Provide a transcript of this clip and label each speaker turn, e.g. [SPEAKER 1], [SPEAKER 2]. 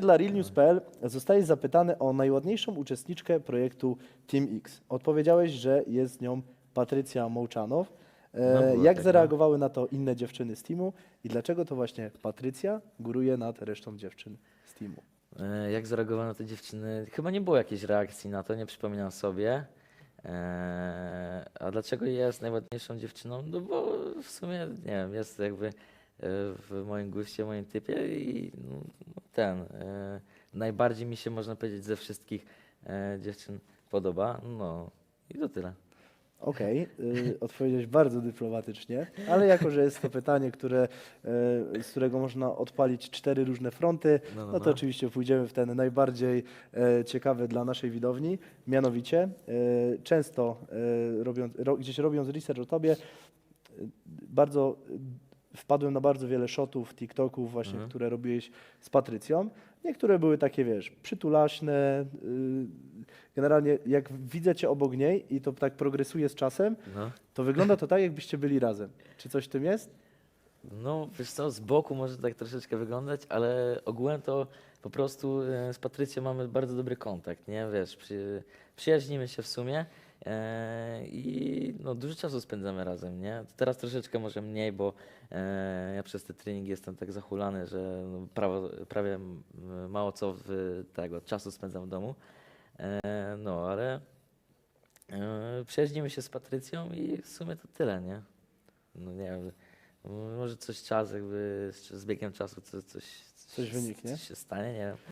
[SPEAKER 1] Dla realnews.pl zostałeś zapytany o najładniejszą uczestniczkę projektu Team X. Odpowiedziałeś, że jest nią Patrycja Mołczanow. E,
[SPEAKER 2] No, było
[SPEAKER 1] Jak
[SPEAKER 2] tak, no.
[SPEAKER 1] zareagowały na to inne dziewczyny z teamu i dlaczego to właśnie Patrycja góruje nad resztą dziewczyn z teamu?
[SPEAKER 2] E, Jak zareagowano te dziewczyny? Chyba nie było jakiejś reakcji na to, nie przypominam sobie. E, A dlaczego jest najładniejszą dziewczyną? No bo w sumie, nie wiem, jest jakby e, w moim guście, w moim typie i no, no ten, e, najbardziej mi się, można powiedzieć, ze wszystkich e, dziewczyn podoba. No i to tyle.
[SPEAKER 1] Okej, y, odpowiedziałeś bardzo dyplomatycznie, ale jako, że jest to pytanie, które, z którego można odpalić cztery różne fronty,
[SPEAKER 2] No, no,
[SPEAKER 1] no to
[SPEAKER 2] no.
[SPEAKER 1] oczywiście pójdziemy w ten najbardziej e, ciekawy dla naszej widowni. Mianowicie, e, często e, robiąc, ro, gdzieś robiąc research o tobie, e, bardzo e, wpadłem na bardzo wiele shotów, TikToków właśnie,
[SPEAKER 2] Mhm.
[SPEAKER 1] które robiłeś z Patrycją. Niektóre były takie, wiesz, przytulaśne. y, Generalnie jak widzę cię obok niej i to tak progresuje z czasem,
[SPEAKER 2] No.
[SPEAKER 1] to wygląda to tak, jakbyście byli razem. Czy coś w tym jest?
[SPEAKER 2] No, wiesz co, z boku może tak troszeczkę wyglądać, ale ogółem to po prostu e, z Patrycją mamy bardzo dobry kontakt, nie? Wiesz, przy, przyjaźnimy się w sumie e, i no, dużo czasu spędzamy razem, nie? Teraz troszeczkę może mniej, bo e, ja przez te treningi jestem tak zahulany, że no, prawo, prawie mało co w, tego czasu spędzam w domu. E, no, ale e, przyjaźnimy się z Patrycją i w sumie to tyle, nie? No nie wiem, może coś czas jakby z, z biegiem czasu coś, coś,
[SPEAKER 1] Coś wyniknie?
[SPEAKER 2] Coś się stanie, nie wiem.